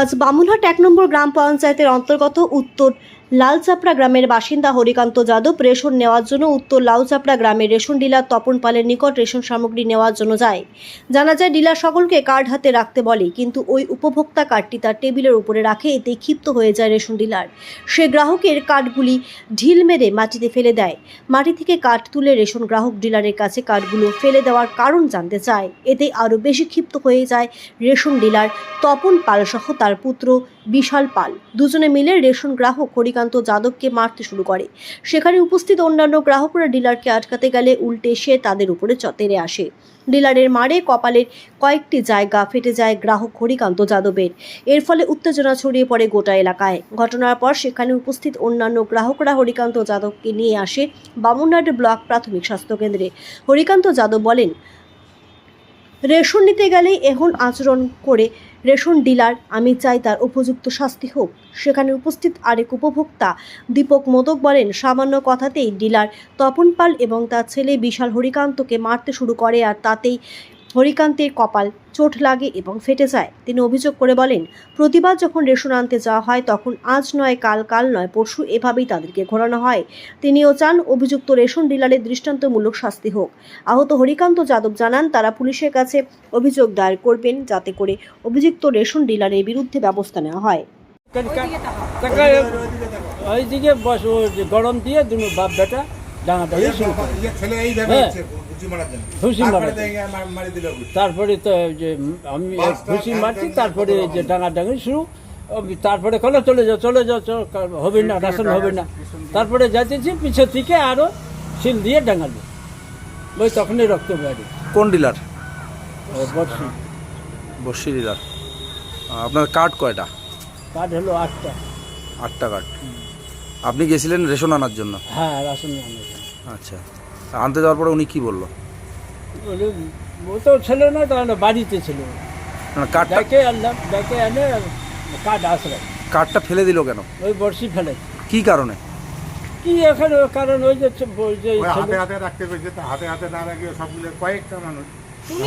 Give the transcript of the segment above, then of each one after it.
আজ বামুনহাট এক নম্বর গ্রাম পঞ্চায়েতের অন্তর্গত উত্তর লালচাপড়া গ্রামের বাসিন্দা হরিকান্ত যাদব রেশন নেওয়ার জন্য উত্তর লালচাপড়া গ্রামের রেশন ডিলার তপন পালের নিকট রেশন সামগ্রী নেওয়ার জন্য যায়। জানা যায়, ডিলার সকলকে কার্ড হাতে রাখতে বলে, কিন্তু ওই উপভোক্তা কার্ডটি তার টেবিলের উপরে রাখে, এতে ক্ষিপ্ত হয়ে যায় রেশন ডিলার। সে গ্রাহকের কার্ডগুলি ঢিল মেরে মাটিতে ফেলে দেয়। মাটি থেকে কার্ড তুলে রেশন গ্রাহক ডিলারের কাছে কার্ডগুলো ফেলে দেওয়ার কারণ জানতে চায়। এতে আরও বেশি ক্ষিপ্ত হয়ে যায় রেশন ডিলার তপন পাল সহ তার পুত্র বিশাল পাল। দুজনে মিলে রেশন গ্রাহক হরিকান্ত যাদবকে মারতে শুরু করে। সেখানে উপস্থিত অন্যান্য গ্রাহকরা ডিলারকে আটকাতে গেলে উল্টে সে তাদের উপরে চতেরে আসে। ডিলারের মারে কপালের কয়েকটি জায়গা ফেটে যায় গ্রাহক হরিকান্ত যাদবের। এর ফলে উত্তেজনা ছড়িয়ে পড়ে গোটা এলাকায়। ঘটনার পর সেখানে উপস্থিত অন্যান্য গ্রাহকরা হরিকান্ত যাদবকে নিয়ে আসে বামুনহাট ব্লক প্রাথমিক স্বাস্থ্যকেন্দ্রে হরিকান্ত যাদব বলেন, রেশন নিতে গেলেই এখন আচরণ করে রেশন ডিলার, আমি চাই তার উপযুক্ত শাস্তি হোক। সেখানে উপস্থিত আরেক উপভোক্তা, দীপক মোদক বলেন, সামান্য কথাতেই ডিলার তপন পাল এবং তার ছেলে বিশাল হরিকান্তকে মারতে শুরু করে আর তাতেই হরিকান্তের কপাল চোট লাগে এবং ফেটে যায়। তিনি অভিযোগ করে বলেন, প্রতিবার যখন রেশন আনতে যাওয়া হয়, তখন আজ নয়, কাল কাল নয়, পরশু এভাবেই তাদেরকে ঘোরানো হয়। তিনিও চান অভিযুক্ত রেশন ডিলারের দৃষ্টান্তমূলক শাস্তি হোক। আহত হরিকান্ত যাদব জানান, তারা পুলিশের কাছে অভিযোগ দায়ের করবেন যাতে করে অভিযুক্ত রেশন ডিলারের বিরুদ্ধে ব্যবস্থা নেওয়া হয়। ওইদিকে গরম দিয়ে দুনো বাপ বেটা শুরু করে ইয়ে হ্যাঁ। তারপরে মারি তো যে আমি খুশি মারছি তারপরে যে ডাঙা ডাঙি শুরু। তারপরে কলে চলে যাও চলে যাও চলো হবে না রাশন হবে না। তারপরে যাইতেছি পিছন থেকে আরও শিল দিয়ে ডাঙালো। ওই তখনই রক্ত বেড়ে কোন ডিলার? বর্ষি বর্ষি ডিলার। আপনার কার্ড কয়টা? কার্ড হলো আটটা। আটটা কার্ড। আপনি গেছিলেন রেশন আনার জন্য? হ্যাঁ রাশন আনার জন্য। আচ্ছা। আনতে যাওয়ার পরে উনি কি বলল? ও তো ছিল না তখন বাড়িতে ছিল না, কার্ডটা ডেকে আনলাম ডেকে এনে কার্ড আসলো। কার্ডটা ফেলে দিল কেন? ওই বর্ষি ফেলে। কি কারণে? কি এখন কারণ ওই যে ওই যে ওই হাতে হাতে রাখতে পেরেছে তো হাতে হাতে না রাখিয়ে সবগুলো কয়েকটা মানুষ।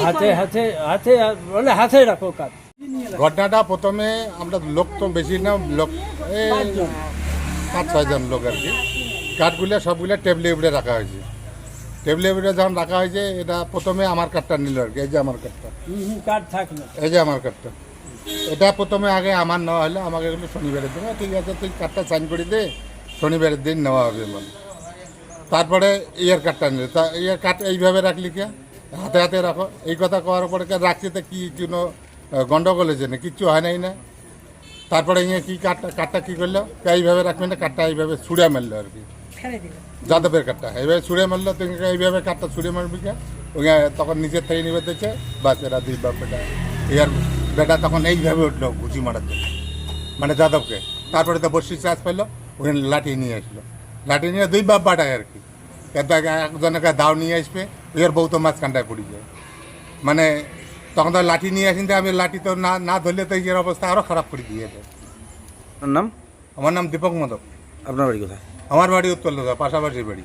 হাতে হাতে হাতে বলে হাতে রাখো কাজ ঘটনাটা প্রথমে আমরা লোক তো বেশি না লোক। পাঁচ ছয়জন লোক আর কি। কাঠগুলো সবগুলো টেবিলে উপরে রাখা হয়েছে। টেবিলে উপরে যখন রাখা হয়েছে এটা প্রথমে আমার কাঠটা নিল আর কি এই যে আমার কাঠটা। কার্ড থাকল। এই যে আমার কাঠটা। এটা প্রথমে আগে আমার নেওয়া হলো আমাকে এগুলো শনিবারের দিন ঠিক আছে তুই কাঠটা সাইন করে দে শনিবারের দিন নেওয়া হবে মানে তারপরে ইয়ার কাঠটা নিল। তা ইয়ার কাঠ এইভাবে রাখলি কে? হাতে হাতে রাখো। এই কথা কওয়ার পরে কে রাখছি তো কি কোনো গন্ডগোল হয়েছে না? কিচ্ছু হয় নাই না? তারপরে ইয়ে কি কাঠটা কাঠটা কী করল? এইভাবে রাখবে না কাঠটা এইভাবে ছুঁড়ে মারলো আর কি। যাদবের কাঠটা এইভাবে ছুঁড়ে মারলো তুমি এইভাবে কাঠটা ছুঁড়ে মারবি কে? ওই তখন নিজের থেকে নিবে দিচ্ছে বাস এরা দুই বাপ বেটা। ইয়ার বেটা তখন এইভাবে উঠল ঘুষি মারার জন্য মানে যাদবকে। তারপরে তো বর্ষি চাষ পেল ওখানে লাঠি নিয়ে আসলো। লাঠি নিয়ে দুই বাপ বাটায় আর কি। একজনকে দাও নিয়ে আসবে ওর বউ তো মাঝখানটায় পড়ে যায়। মানে তখন তো লাঠি নিয়ে আসেন আমি লাঠি তো না না ধরলে তো এর অবস্থা আরও খারাপ করে দিয়ে আপনার নাম? আমার নাম দীপক মাধব আপনার বাড়ি কোথায়? আমার বাড়ি উত্তর দাদা পাশাপাশি বাড়ি।